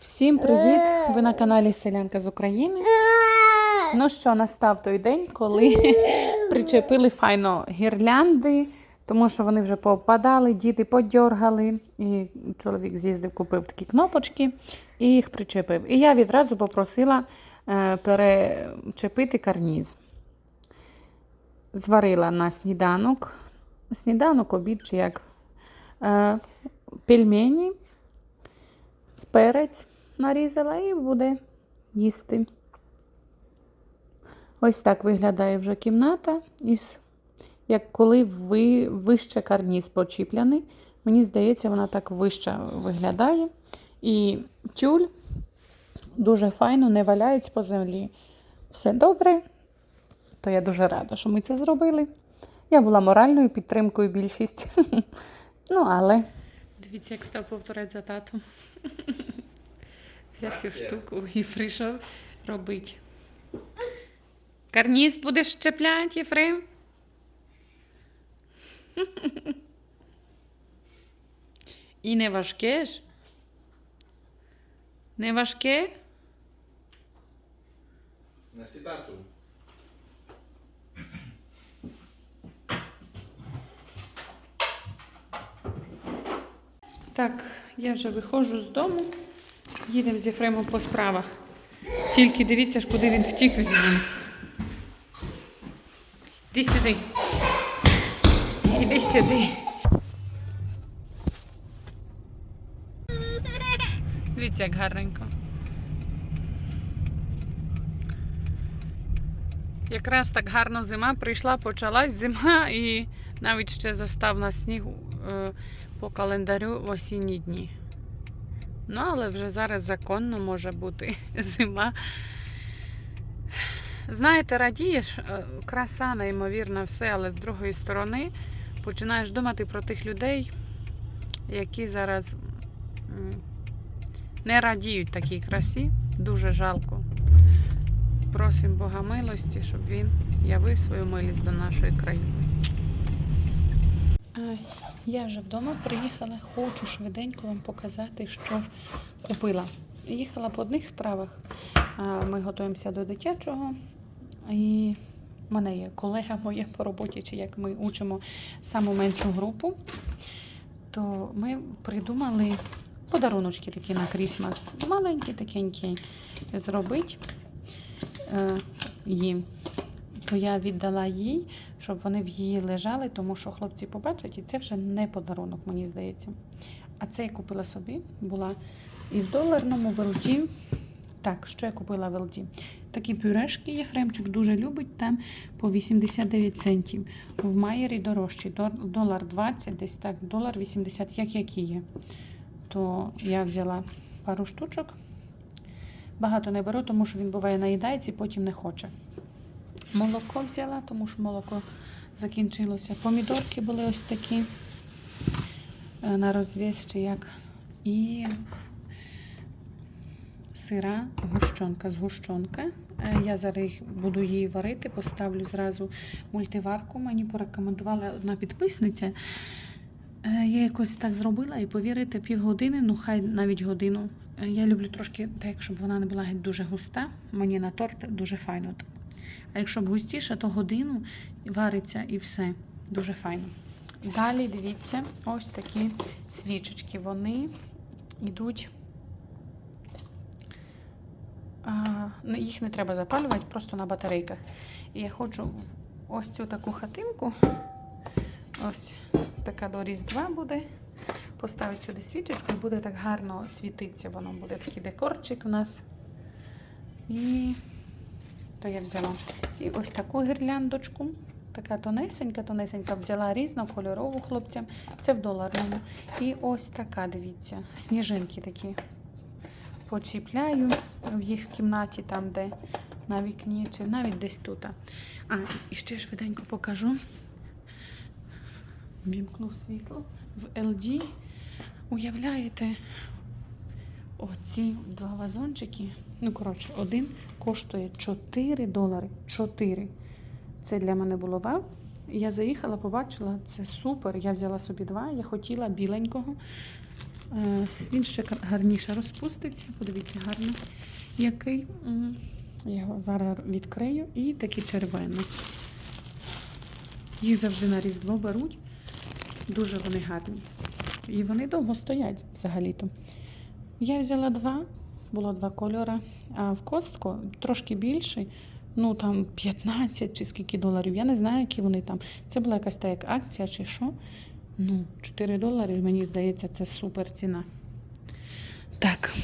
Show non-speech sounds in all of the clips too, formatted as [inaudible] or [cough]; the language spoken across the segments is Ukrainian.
Всім привіт! Ви на каналі Селянка з України. Ну що, настав той день, коли причепили файно гірлянди, тому що вони вже попадали, діти подьоргали. І чоловік з'їздив, купив такі кнопочки і їх причепив. І я відразу попросила е, перечепити карніз. Зварила на сніданок, сніданок, обід чи як е, пельмені перець нарізала і буде їсти. Ось так виглядає вже кімната, із, як коли ви, вище карніз почіпляний. Мені здається, вона так вище виглядає. І тюль дуже файно не валяється по землі. Все добре, то я дуже рада, що ми це зробили. Я була моральною підтримкою більшість. [laughs] Ну, але. Дивіться, як став повторяти за татом. [laughs] Взяв цю штуку і прийшов робити. Карніз будеш щепляти, Єфрем? І не важке ж? Не важке? На сідату. Так, я вже виходжу з дому. Їдемо з Єфремом по справах. Тільки дивіться ж, куди він втік від мене. Іди сюди. Іди сюди. Дивіться, як гарненько. Якраз так гарно зима прийшла, почалась зима і навіть ще застав на снігу е, по календарю в осінні дні. Ну, але вже зараз законно може бути [laughs] зима. Знаєте, радієш, е, краса, неймовірна, все, але з другої сторони починаєш думати про тих людей, які зараз не радіють такій красі. Дуже жалко. Просимо Бога милості, щоб він явив свою милість до нашої країни. Я вже вдома приїхала, хочу швиденько вам показати, що купила. Їхала по одних справах. Ми готуємося до дитячого. І в мене є колега моя по роботі, чи як ми учимо саму меншу групу, то ми придумали подаруночки такі на Крісмас. Маленькі, такенькі зробити е, їм то я віддала їй, щоб вони в її лежали, тому що хлопці побачать, і це вже не подарунок, мені здається. А це я купила собі, була і в доларному в LG. Так, що я купила в LG? Такі пюрешки Єфремчик дуже любить, там по 89 центів. В Майері дорожчі, долар 20, десь так, долар 80, як які є. То я взяла пару штучок. Багато не беру, тому що він буває наїдається і потім не хоче. Молоко взяла, тому що молоко закінчилося. Помідорки були ось такі е, на розв'яз чи як. І сира гущонка з гущонка. Е, Я зараз буду її варити, поставлю зразу мультиварку. Мені порекомендувала одна підписниця. Е, Я якось так зробила і повірите, півгодини, ну хай навіть годину. Я люблю трошки так, щоб вона не була геть дуже густа. Мені на торт дуже файно. А якщо б густіше, то годину вариться і все. Дуже файно. Далі дивіться, ось такі свічечки. Вони йдуть. Їх не треба запалювати, просто на батарейках. І я хочу ось цю таку хатинку. Ось така до Різдва буде. Поставити сюди свічечку і буде так гарно світитися. Воно буде такий декорчик у нас. І то я взяла. І ось таку гірляндочку. Така тонесенька, тонесенька взяла різнокольорову хлопцям. Це в доларному. І ось така, дивіться, сніжинки такі. Почіпляю в їх в кімнаті, там, де на вікні, чи навіть десь тут. А, і ще швиденько покажу. Вімкнув світло в LG. Уявляєте, оці два вазончики. Ну, коротше, один коштує 4 долари. 4. Це для мене було вау. Я заїхала, побачила, це супер. Я взяла собі два. Я хотіла біленького. Е, Він ще гарніше розпуститься. Подивіться, гарно який. Я його зараз відкрию і такі червоні. Їх завжди на Різдво беруть. Дуже вони гарні. І вони довго стоять взагалі-то. Я взяла два, було два кольори, а в костку трошки більший, ну там 15 чи скільки доларів. Я не знаю, які вони там. Це була якась та як акція чи що. Ну, 4 долари, мені здається, це супер ціна. Так.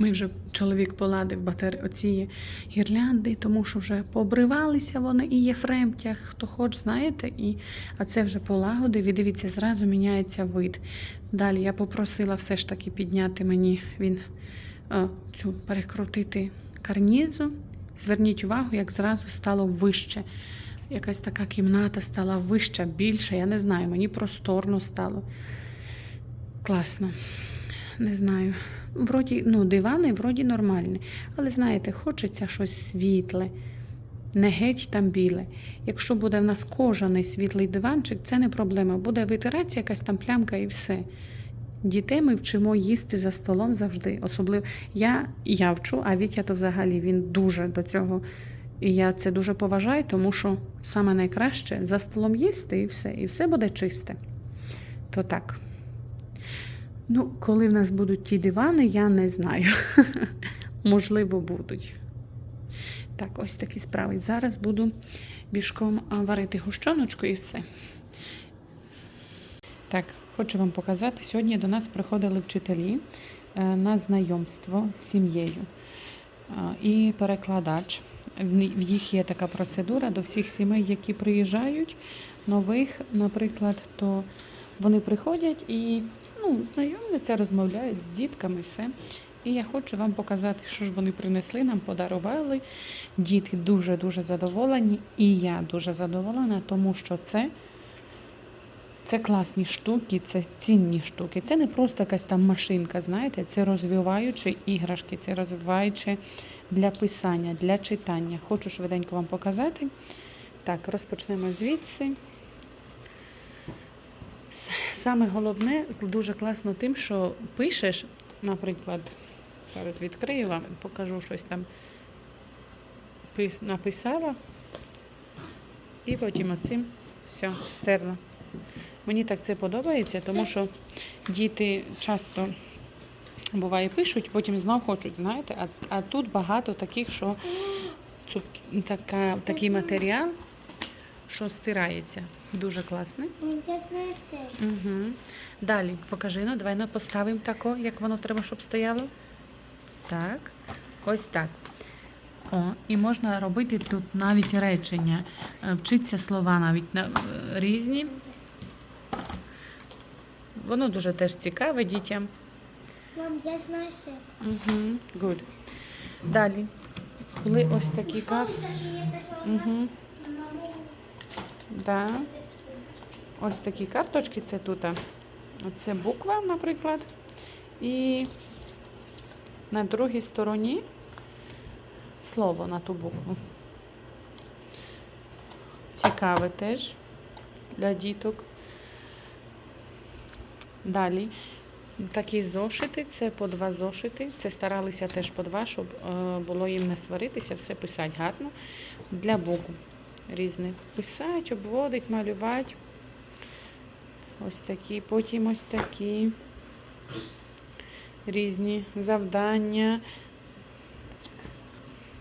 Ми вже чоловік поладив батаре... оці гірлянди, тому що вже пообривалися вони і є фремтях, хто хоче, знаєте, і... а це вже полагодив. І дивіться, зразу міняється вид. Далі я попросила все ж таки підняти мені він е, цю перекрутити карнізу. Зверніть увагу, як зразу стало вище. Якась така кімната стала вища, більша. Я не знаю, мені просторно стало. Класно. Не знаю. Вроді, ну, дивани вроді нормальні. Але знаєте, хочеться щось світле, не геть там біле. Якщо буде в нас кожаний світлий диванчик, це не проблема. Буде витиратися якась там плямка і все. Дітей ми вчимо їсти за столом завжди. Особливо я, я вчу, а Вітя то взагалі він дуже до цього. І я це дуже поважаю, тому що саме найкраще за столом їсти і все, і все буде чисте. То так. Ну, коли в нас будуть ті дивани, я не знаю. [laughs] Можливо, будуть. Так, ось такі справи. Зараз буду бішком варити гущоночку і все. Так, хочу вам показати. Сьогодні до нас приходили вчителі е, на знайомство з сім'єю і перекладач. В їх є така процедура до всіх сімей, які приїжджають, нових, наприклад, то вони приходять і ну, знайомляться, розмовляють з дітками, все. І я хочу вам показати, що ж вони принесли, нам подарували. Діти дуже-дуже задоволені, і я дуже задоволена, тому що це, це класні штуки, це цінні штуки. Це не просто якась там машинка, знаєте, це розвиваючі іграшки, це розвиваючі для писання, для читання. Хочу швиденько вам показати. Так, розпочнемо звідси. Саме головне дуже класно тим, що пишеш, наприклад, зараз відкрию вам, покажу щось там написала, і потім оцим все, стерла. Мені так це подобається, тому що діти часто буває пишуть, потім знов хочуть, знаєте, а, а тут багато таких, що цуп, така, такий матеріал, що стирається. Дуже класний. Я знаю все. Угу. Далі покажи, ну давай ну, поставимо тако, як воно треба, щоб стояло. Так. Ось так. О, і можна робити тут навіть речення. Е, Вчиться слова навіть на, е, різні. Воно дуже теж цікаве дітям. Мам, я знаю все. Угу. Good. Далі. Були ось такі карти. Угу. Да. Ось такі карточки, це тут. Це буква, наприклад. І на другій стороні слово на ту букву. Цікаве теж для діток. Далі. Такі зошити, це по два зошити. Це старалися теж по два, щоб е, було їм не сваритися, все писати гарно. Для букв різних. Писати, обводить, малювати. Ось такі, потім ось такі різні завдання.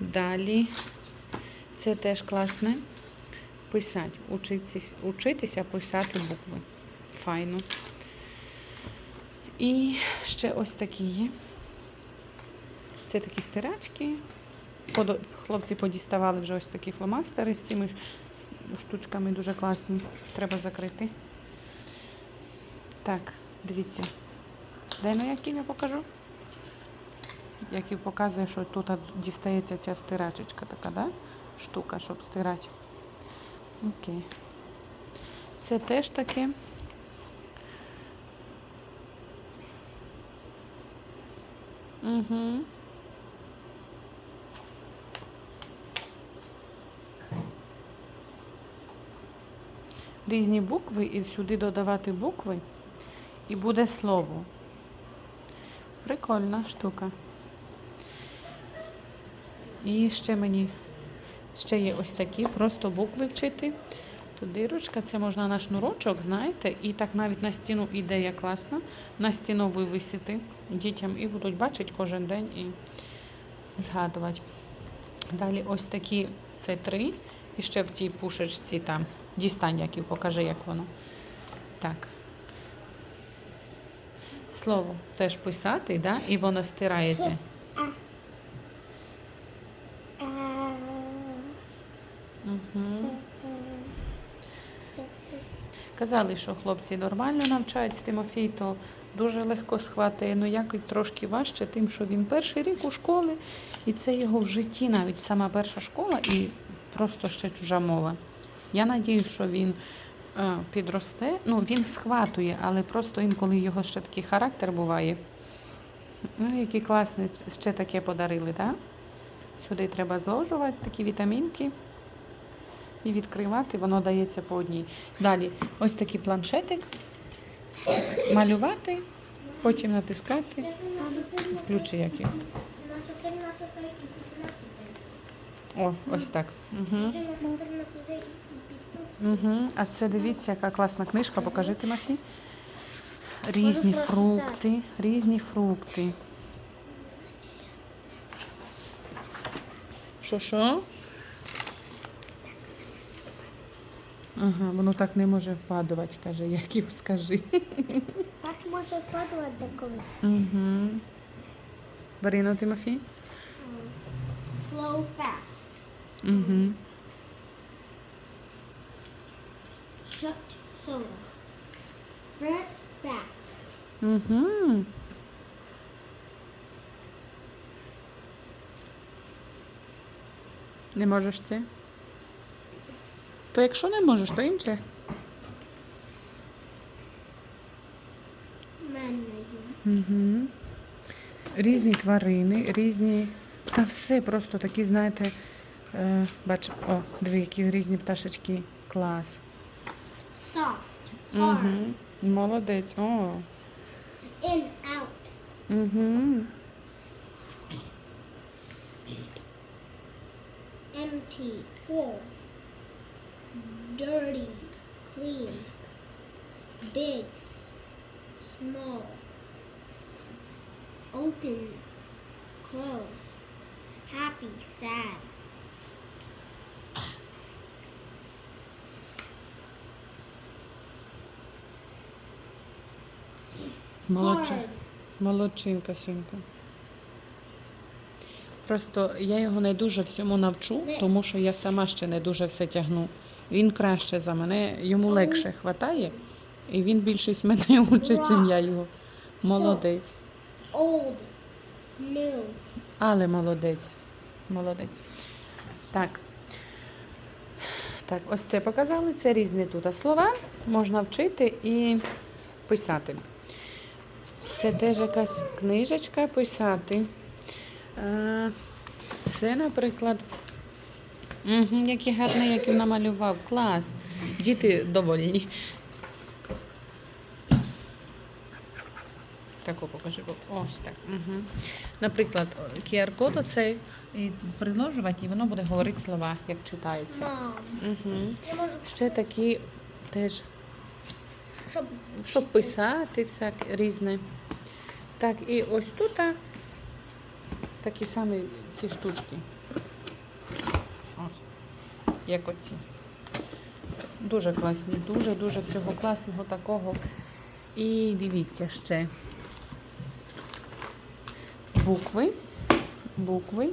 Далі. Це теж класне. Писати, учитися, учитися писати букви. Файно. І ще ось такі є. Це такі стирачки. Хлопці подіставали вже ось такі фломастери з цими штучками дуже класні. Треба закрити. Так, дивіться. Дай на яким я покажу. Який показує, що тут дістається ця стирачечка така, да? Штука, щоб стирати. Окей. Це теж таке. Угу. Різні букви і сюди додавати букви і буде слово. Прикольна штука. І ще мені ще є ось такі, просто букви вчити. Тут дирочка, це можна на шнурочок, знаєте, і так навіть на стіну ідея класна. На стіну вивісити дітям і будуть бачити кожен день і згадувати. Далі ось такі це три. І ще в тій пушечці там. Дістань, як і покажи, як воно. Так. Слово теж писати, да? і воно стирається. Угу. Казали, що хлопці нормально навчаються, Тимофій то дуже легко схватує, ну як і трошки важче, тим, що він перший рік у школі, і це його в житті навіть сама перша школа і просто ще чужа мова. Я надіюсь, що він е, підросте. Ну, він схватує, але просто інколи його ще такий характер буває. Ну, які класні, ще таке подарили, так? Сюди треба зложувати такі вітамінки і відкривати, воно дається по одній. Далі ось такий планшетик. Малювати, потім натискати. Включи як його. На 14 і 15. О, ось так. Угу. Угу. А це дивіться, яка класна книжка. Покажи Тимофій. Різні фрукти, різні фрукти. Що що? Ага, воно так не може впадувати, каже, як і скажи. Так може падати деколи. Угу. Барино Тимофій? Slow fast. Угу. Shut soda. Front back. Угу. Не можеш це? То якщо не можеш, то інше. Угу. Різні тварини, різні. Та все просто такі, знаєте, е, бач, о, дві які різні пташечки. Клас. Soft. Hard. Угу. Молодець. О. In, out. Угу. Empty. Full. Dirty. Clean. Big. Small. Open. Close. Happy. Sad. Молодче. Молодчинка, синку. Просто я його не дуже всьому навчу, тому що я сама ще не дуже все тягну. Він краще за мене, йому легше хватає, і він більшість [laughs] мене учить, чим я його. Молодець. Але молодець. Молодець. Так. Так, ось це показали. Це різні тут слова. Можна вчити і писати. Це теж якась книжечка писати. Е, Це, наприклад, угу, який гарний, як він намалював. Клас. Діти довольні. Таку покажи. Ось так. Угу. Наприклад, QR-код оцей і приложувати, і воно буде говорити слова, як читається. Угу. Ще такі теж, щоб щоб писати всяке різне. Так, і ось тут такі самі ці штучки. Ось, як оці. Дуже класні, дуже-дуже всього класного такого. І дивіться ще. Букви, букви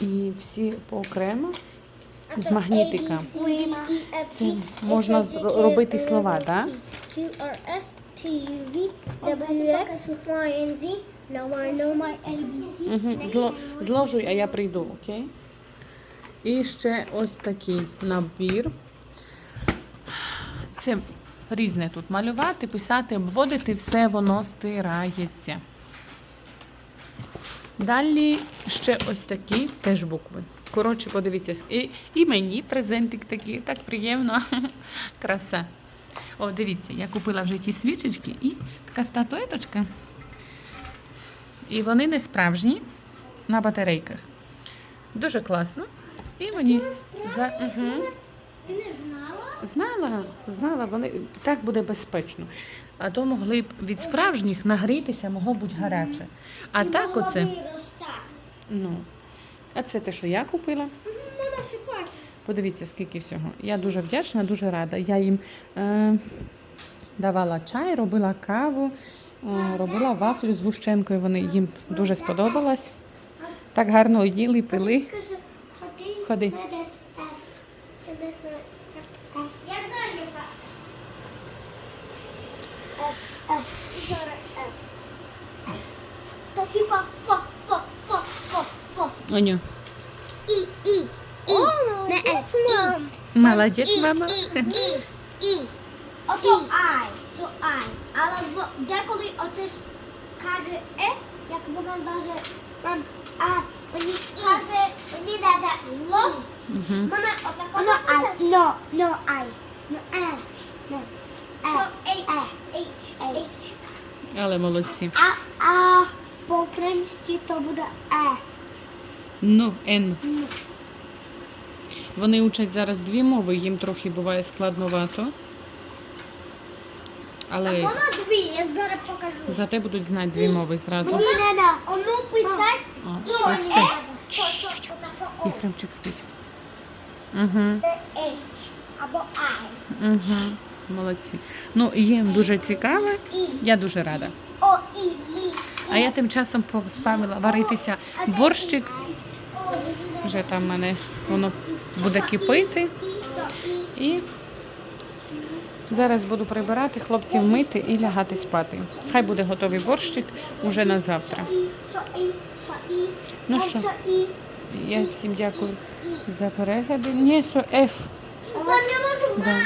і всі поокремо з магнітика. Це можна робити слова, так? Q, R, S, T, U, V, W, X, Y, and Z. Now I know my ABC. Зло, зложуй, а я прийду, окей? І ще ось такий набір. Це різне тут малювати, писати, обводити, все воно стирається. Далі ще ось такі теж букви. Коротше, подивіться, і, і мені презентик такий, так приємно. [laughs] Краса. О, дивіться, я купила вже ті свічечки і така статуеточка. І вони не справжні на батарейках. Дуже класно. І мені за... Угу. Ти не знала? Знала, знала, вони так буде безпечно. А то могли б від справжніх нагрітися, могло бути гаряче. А так оце, ну, а це те, що я купила. Подивіться, скільки всього. Я дуже вдячна, дуже рада. Я їм е, давала чай, робила каву, е, робила вафлю з гущенкою. Вони їм дуже сподобалось. Так гарно їли, пили. Ходи. Ходи. Це Оню. І, і, і. Не F, мам. Молодець, мама. І, і, і. [laughs] Ото I, то I. Але в- деколи оце ж каже е, як воно даже там, а мені каже, мені треба ло. Мене отако no, I, no, no, I, no, е, no, Що H, H, H. Але молодці. А, а по-українськи то буде е. Ну, Н. Вони учать зараз дві мови, їм трохи буває складновато. Але Воно дві, я зараз покажу. зате будуть знати дві мови зразу. Мені треба одну писати, А, бачите? е, Чш. отако. Єфремчик спить. Угу, H або I. угу. Молодці. Ну, їм дуже цікаво. Я дуже рада. О, і, і. А я тим часом поставила варитися борщик. Вже там мене воно буде кипити. і, зараз буду прибирати, хлопців мити і лягати спати. Хай буде готовий борщик уже на завтра. Ну що? Я всім дякую за перегляди. Ні, со можу, Да.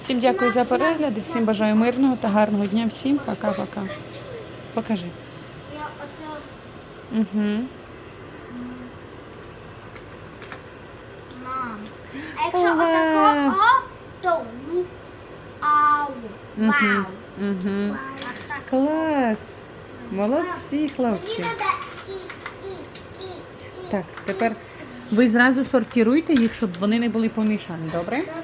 Всім дякую за перегляди, всім бажаю мирного та гарного дня. Всім пока-пока. Покажи. Я оце Угу. Мам. Отако то ну, ау. Вау. Так. Клас. Молодці, Мені хлопці. треба і, і, і, і. Так, тепер ви зразу сортируйте їх, щоб вони не були помішані, добре? Добре.